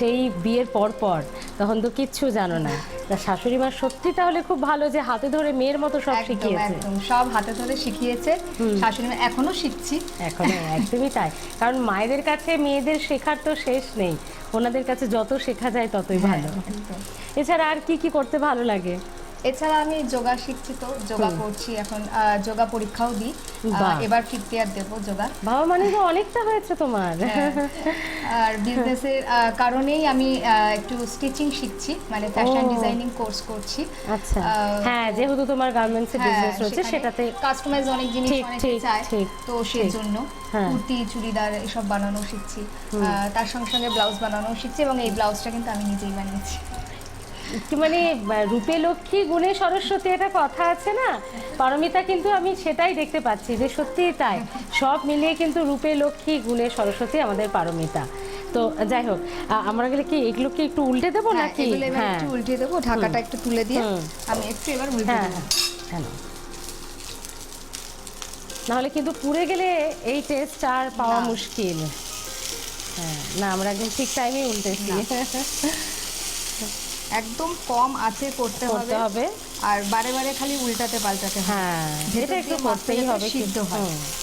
সেই বিয়ের পর পর তখন তো কিচ্ছু জানো না। তা শাশুড়ি মা সত্যি তাহলে খুব ভালো যে হাতে ধরে মেয়ের মতো সব শিখিয়েছে। একদম সব হাতে ধরে শিখিয়েছে। শাশুড়ি মা এখনও শিখছি। এখনও একদমই তাই। কারণ মায়েদের কাছে মেয়েদের শেখার তো শেষ নেই। ওনাদের কাছে যত শেখা যায় ততই ভালো। এছাড়া আর কি কি করতে ভালো লাগে? এছাড়া আমি যোগা শিখছি তো যোগা করছি এখন যোগা পরীক্ষাও দিই। এবার ফিফথ ইয়ার দেবো যোগা। বাবা মানে তো অনেকটা হয়েছে তোমার। হ্যাঁ। আর বিজনেসের কারণেই আমি একটু স্টিচিং শিখছি মানে ফ্যাশন ডিজাইনিং কোর্স করছি। আচ্ছা। হ্যাঁ যেহেতু তোমার গার্মেন্টসের বিজনেস রয়েছে সেটাতে কাস্টমাইজ অনেক জিনিস অনেকে চায় তো সেজন্য হ্যাঁ। কুর্তি চুড়িদার এসব বানানো শিখছি। তার সঙ্গে সঙ্গে ব্লাউজ বানানো শিখছি এবং এই ব্লাউজটা কিন্তু আমি নিজেই বানিয়েছি। মানে রূপে লক্ষ্মী গুণে সরস্বতী একটা কথা আছে না? পারমিতা কিন্তু আমি সেটাই দেখতে পাচ্ছি যে সত্যিই তাই। সব মিলিয়ে কিন্তু রূপে লক্ষ্মী গুণে সরস্বতী আমাদের পারমিতা। তো যাই হোক আমরা গেলে কি এগুলো কি একটু উল্টে দেবো হ্যাঁ, নাকি? হ্যাঁ। একটু উল্টিয়ে দেবো ঢাকাটা একটু তুলে দিয়ে আমি একটু এবার উল্টে হ্যাঁ হ্যাঁ। নাহলে কিন্তু পুড়ে গেলে এই টেস্ট আর পাওয়া মুশকিল। হ্যাঁ না আমরা একদম ঠিক টাইমে উল্টেছি। একদম কম আছে করতে হবে। আর বারে বারে খালি উল্টাতে পাল্টাতে হ্যাঁ যেটা একটু করতেই হবে সিদ্ধ হয়।